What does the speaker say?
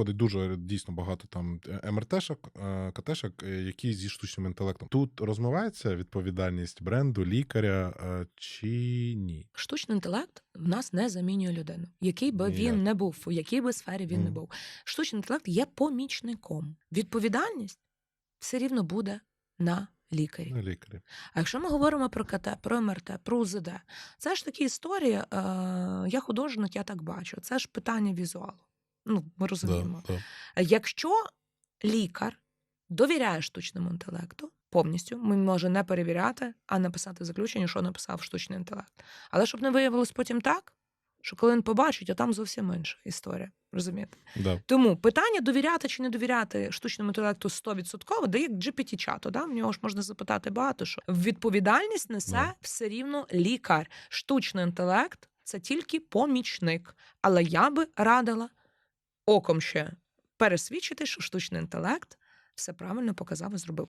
виходить дуже дійсно багато там е, МРТшок, е, КТшок, е, які зі штучним інтелектом. Тут розмивається відповідальність бренду, лікаря е, чи ні? Штучний інтелект в нас не замінює людину, який би Ніяк. він не був, у якій би сфері він не був. Штучний інтелект є помічником. Відповідальність все рівно буде на лікарі. Лікарі. А якщо ми говоримо про КТ, про МРТ, про УЗД, це ж такі історії. Е, я художник, я так бачу. Це ж питання візуалу. Ну, ми розуміємо. Да, да. Якщо лікар довіряє штучному інтелекту повністю, він може не перевіряти, а написати заключення, що написав штучний інтелект. Але щоб не виявилось потім так, що коли він побачить, а там зовсім інша історія. Розумієте? Да. Тому питання довіряти чи не довіряти штучному інтелекту 100%, де як GPT-чату, да? в нього ж можна запитати багато що. Відповідальність несе Да. все рівно лікар. Штучний інтелект це тільки помічник. Але я би радила оком ще пересвідчити, що штучний інтелект все правильно показав і зробив.